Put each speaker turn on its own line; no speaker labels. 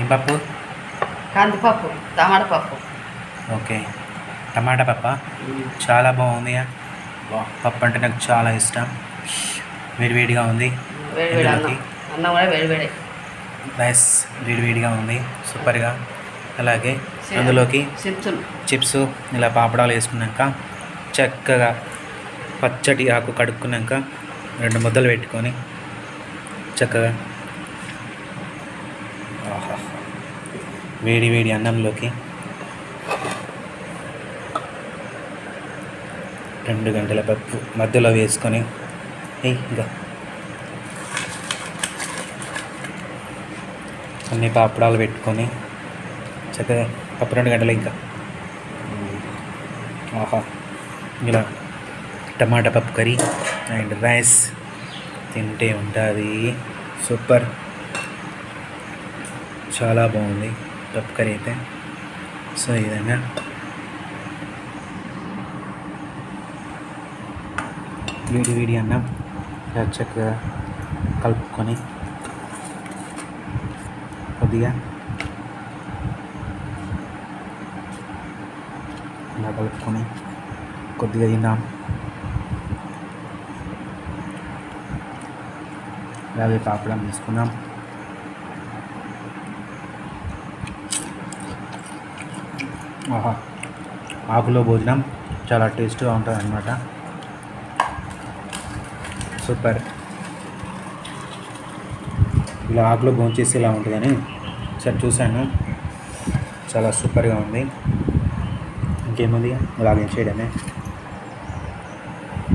ఏం పప్పు?
కందిపప్పు టమాటా పప్పు.
ఓకే. టమాటా పప్ప? చాలా బాగుంది పప్పు అంటే నాకు చాలా ఇష్టం. వేడివేడిగా ఉంది.
అన్నం. కూడా
రైస్ వేడివేడిగా ఉంది. సూపర్గా. అలాగే అందులోకి చిప్స్ ఇలా పాపడాలు వేసుకున్నాక చక్కగా పచ్చటి ఆకు కడుక్కున్నాక రెండు ముద్దలు పెట్టుకొని చక్కగా ఆహా వేడి వేడి అన్నంలోకి రెండు గంటల పప్పు మధ్యలో వేసుకొని ఇంకా కొన్ని పాపడాలు పెట్టుకొని చక్కగా పప్పు రెండు గంటలు ఇంకా. ఆహా. ఇలా టమాటా పప్పు కర్రీ అండ్ రైస్ తింటే ఉంటుంది. సూపర్. చాలా బాగుంది. పప్పు కర్రీ అయితే సో ఈ విధంగా వేడి వేడి అన్నం ఇలా చక్కగా కలుపుకొని కొద్దిగా ఇలా కలుపుకొని కొద్దిగా తిన్నాం అలాగే పాపడం తీసుకున్నాం ఆహా ఆకులో భోజనం చాలా టేస్ట్గా ఉంటుంది అన్నమాట సూపర్. ఇలా ఆకులో భోంచేసి ఇలా ఉంటుందని సరే చూశాను. చాలా సూపర్గా ఉంది. ఇంకేముంది? అలాగే చేయడమే.